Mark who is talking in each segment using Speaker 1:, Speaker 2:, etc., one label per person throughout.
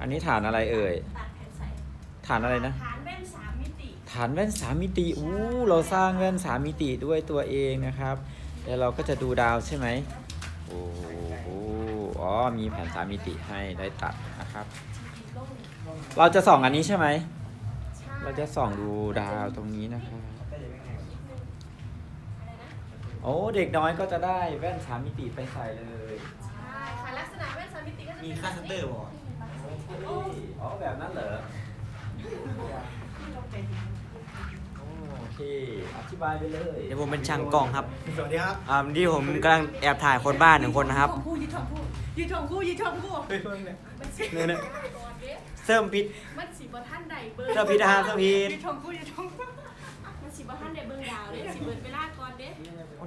Speaker 1: อันนี้ฐานอะไรเอ่ย
Speaker 2: ตัดแผ่นใส
Speaker 1: ฐานอะไรนะ
Speaker 2: ฐานแว่นสามมิติ
Speaker 1: ฐานแว่นสามมิติ อู้ เราสร้างแว่นสามมิติด้วยตัวเองนะครับ แล้วเราก็จะดูดาวใช่ไหมโอ้โหอ๋อ มีแผ่นสามมิติให้ได้ตัดนะครับ เราจะส่องอันนี้ใช่ไหม
Speaker 2: ใช่
Speaker 1: เราจะส่องดูดาวตรงนี้นะครับ
Speaker 2: อะไรนะ
Speaker 1: โอ้ เด็กน้อยก็จะได้แว่นสามมิติไปใส่เลย
Speaker 2: ใช่ค่ะลักษณะแว่นสามมิติก็จะ
Speaker 3: มี
Speaker 2: เป็น
Speaker 3: ค่าสเตอร์บ่
Speaker 1: อ๋ อแบบนั้นเหรอโอเค อธิบายไปเลย
Speaker 3: เดี๋ยวผมเป็นช่างกล้องครับ
Speaker 4: สวัสดีครับ
Speaker 3: อ่าที่ผมกำลังแอบถ่ายคนบ้านหนึ่งคนนะครับ
Speaker 2: ยืดทองคู่ยืดทองคู่ยืดทองคู่
Speaker 4: เฮ้ยเพิ่งเนี่ย
Speaker 2: มันสิ
Speaker 3: เนี่ยเนี่ย
Speaker 2: ก่อนเด้
Speaker 3: เสริมพิษ
Speaker 2: มันสีบ่ท่านใดเบอร์
Speaker 3: เสริมพิษนะครับเสริมพิษ
Speaker 2: ยืดทองคู่ยืดทองคู่มันสีบ่ท่านใดเบอร์ดาวเด้สีเบิร์นเวลาก่อนเด้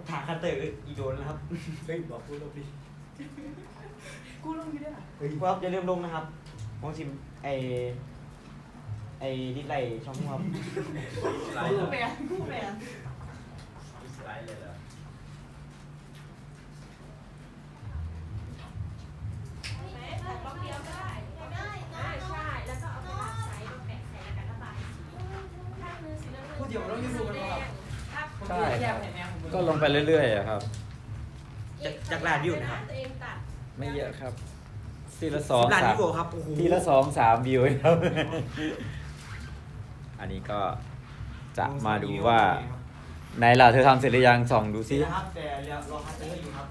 Speaker 3: ถ่ายคัตเตอร์อีโดนนะครับ
Speaker 4: เฮ้ยบอกพูดเราดิ
Speaker 2: กูลงอยู่ด้วยเหรอ
Speaker 4: เฮ้ย
Speaker 3: ครับอย่าลืมลงนะครับ มองชิมไอไอดิสไลช่องครับ
Speaker 1: สไลด์เหร
Speaker 2: กู
Speaker 1: อ
Speaker 2: แปลกูแปล
Speaker 1: สไลด์เลยเหรอ
Speaker 2: แม่แต่บล็อกเดียวก็ได้ได้ได้ใช่แล้วก็เอาไปตัดไซส์มาแปะใส่แล้วก็ระบายสีข้างนึงสีน้ำเงิน
Speaker 4: พูดเดี๋ยวเราอยู่กันครับ
Speaker 2: ครับ
Speaker 1: ใช่ครับก็ลงไปเรื่อยๆอะครับ
Speaker 3: จากจากลาดวิวนะครับ
Speaker 2: ตัวเองตัด
Speaker 1: ไม่เยอะครับ ทีละสอง
Speaker 3: ลาน
Speaker 1: สาม
Speaker 3: วิวครับโอ้โห
Speaker 1: ทีละสองสามวิวครับ อันนี้ก็จะมาดูว่าไหนล่ะเธอทำเสร็จหรือยังส่องดูซิ
Speaker 3: นี่นะครับแต่รอคัตเตอร์อยู่ครับ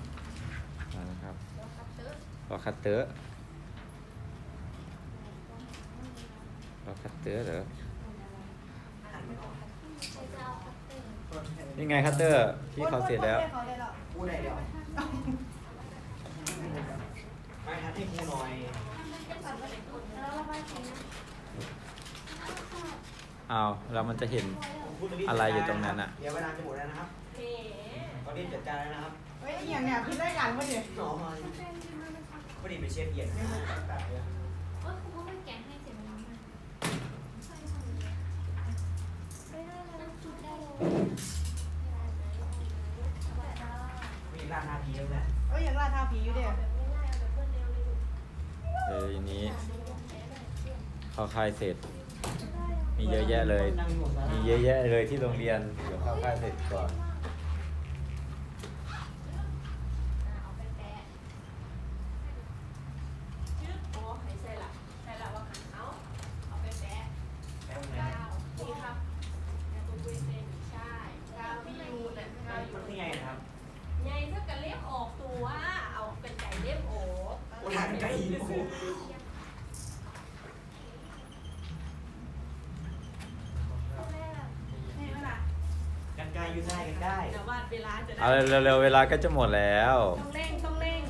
Speaker 1: เอาละครับ
Speaker 2: แล้วคัตเตอร์
Speaker 1: รอคัตเตอร์รอคัตเตอร์เหรอนี่ไงคัตเตอร์ที่เขาเสร็จแล้ว
Speaker 3: พูดได้เดี๋ยวไม่ครับ ให้ครูหน่อย
Speaker 1: อ้าวแล้วมันจะเห็น
Speaker 3: พูดตงนี้
Speaker 1: อะไรอยู่ตรงนั้นอะ
Speaker 3: เดี๋ยวเวลาจะหมดแล้วนะครับ
Speaker 2: เฮ้
Speaker 3: ตอนนี้จัดการแล้วนะครับ
Speaker 5: เฮ้ยอย่างเนี้ยพี่ได้กันปะเนี่ย
Speaker 3: หนอมาพอดีเป็นเชฟเอียนนะแบบ
Speaker 6: เออคุณเขาไม่แกะให้เสร็จแล้วนะน้ำจุดได้เลย
Speaker 3: มีราดหน้าพีแล้วแหละ
Speaker 5: เอ้ยอย่างราทาผีอยู่เดีย
Speaker 1: เออทีนี้เข้าค่ายเสร็จ มีเยอะแยะเลย มีเยอะแยะเลยที่โรงเรียน เดี๋ยวเข้าค่ายเสร็จก่อน
Speaker 2: เอาไปแปะชื่อโอ้ให้ใส่ละใส่ละว่าหันเอาเอาไปแปะ
Speaker 3: แป๊บนึง
Speaker 2: กา
Speaker 3: นะ
Speaker 2: วนี่ครับแกตัวเวเซนใช่กาวที่ยูน่ะกาว
Speaker 3: มันเป็นไงนะครับ
Speaker 2: ไงถ้ากันเล็บออกตัว เอาเป็นไก่เล็บออก
Speaker 3: โอ้ทางไกลโอ้โห
Speaker 5: นี่มันอะ
Speaker 3: กันไกลอยู่ได้กันได้
Speaker 2: แต่ว่าเวลาจะได้
Speaker 1: เอาเร็วๆเวลาก็จะหมดแล้ว
Speaker 2: ต้องเร่งต้องเร่ง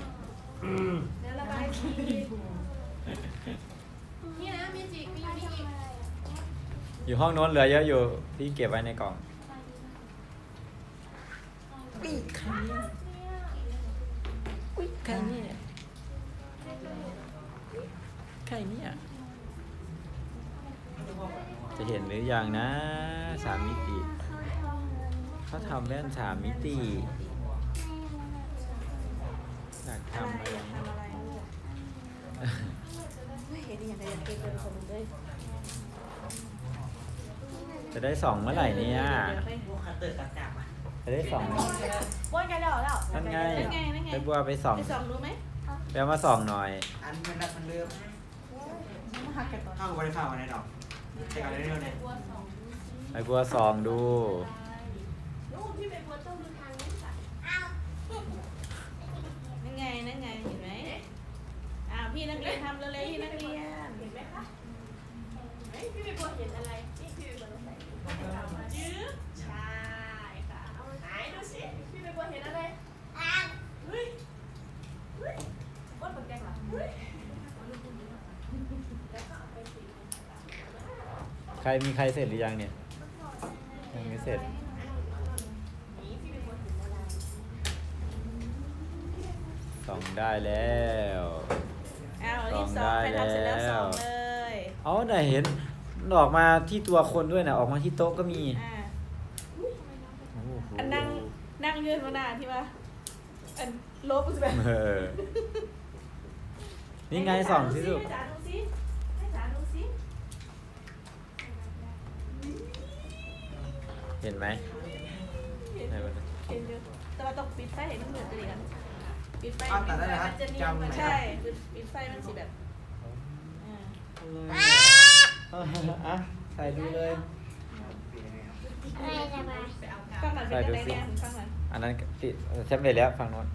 Speaker 3: อืม
Speaker 2: แล้วระบายสีนี่นะเมจิกมีอยู่นี่อีก
Speaker 1: อยู่ห้องโน้นเหลือเยอะอยู่ พี่เก็บไว้ในกล่อง
Speaker 6: ปีกใครเนี่ยอุ้ยใครเนี่ยใครเนี่ย
Speaker 1: จะ เห็นหรือยังนะสามมิติเขาทำแว่นสามมิติอยากทำอะไร
Speaker 5: ทำอะไรเฮ้ยเห็นอย่างไรอย่างเก่งเป็นคนเลย
Speaker 1: จะได้สองเมื่อไหร่เนี่ย
Speaker 3: พวกคัตเตอร์กัดกาบอะ
Speaker 1: จะได้สอง
Speaker 5: บ้วนกันแล้วแล้ว
Speaker 1: นั่นไง
Speaker 5: นั่นไงนั่นไง
Speaker 1: ไปบัวไปสอง
Speaker 5: ไปส่องรู้ไหม
Speaker 1: ไปเอามาสองหน่อย
Speaker 3: อันมันดับมันเริ่ม
Speaker 5: มาหักกันต่อ
Speaker 3: เข้าไปเข้ามาในดอก ใช้กันเรื่อยๆเลย
Speaker 2: บัวสองดูสิ
Speaker 1: ไปบัวสองดู
Speaker 2: ลูกพี่ไปบัวต้องดูทางนี้ค่ะ
Speaker 5: นั่นไงนั่นไงเห็นไหมอ้าวพี่นักเรียนทำเร็วๆพี่นักเรียน
Speaker 2: เห็นไหมคะเฮ้ยพี่ไปบัวเห็นอะไรนี่พี่ไปบัวใส่ยืดใช่ค่ะเอาไหนดูสิพี่ไปบัวเห็นอะไรเฮ้ยเฮ้ยบ้วนปากแดงเหรอเฮ้ยแล้วก็เอาไปสี
Speaker 1: ใครมีใครเสร็จหรือยังเนี่ยยังไม่เสร็จ
Speaker 2: นี่พี่ไปบัวเห็นอะไร
Speaker 1: สองได้แล้ว
Speaker 5: อ้าวรีบสองใครทำเสร็จแล้วสองเลย
Speaker 1: เอาไหนเห็นมันออกมาที่ตัวคนด้วยนะออกมาที่โต๊ะก็มี
Speaker 5: อ่า
Speaker 1: โอ้โห
Speaker 5: อันนั่งนั่งยืนมาหน้าที่ว่าอันลบแบบ
Speaker 1: เออนี่ไงสองที่ลูก
Speaker 2: จ๋าดูสิ
Speaker 1: เห็นไหม
Speaker 5: เห็น
Speaker 1: ไหน
Speaker 5: อยู่
Speaker 1: มัน
Speaker 5: เห็นอยู่แต่ว่าต้องปิดไฟเห็นมันเหมือนกันอีกอันปิดไฟ
Speaker 3: อ้าวแต่ได้นะ
Speaker 5: มันจะเนียน
Speaker 3: จำไหม
Speaker 5: ใช่ปิดปิดไฟมันสิแบบอ่า
Speaker 2: อะใส่ดูเลย
Speaker 5: ฟังหน่อยเป็นยังไงเนี่ยฟังหน่อย
Speaker 1: อันนั้นติดเซฟเลยแล้วฝั่งโน้น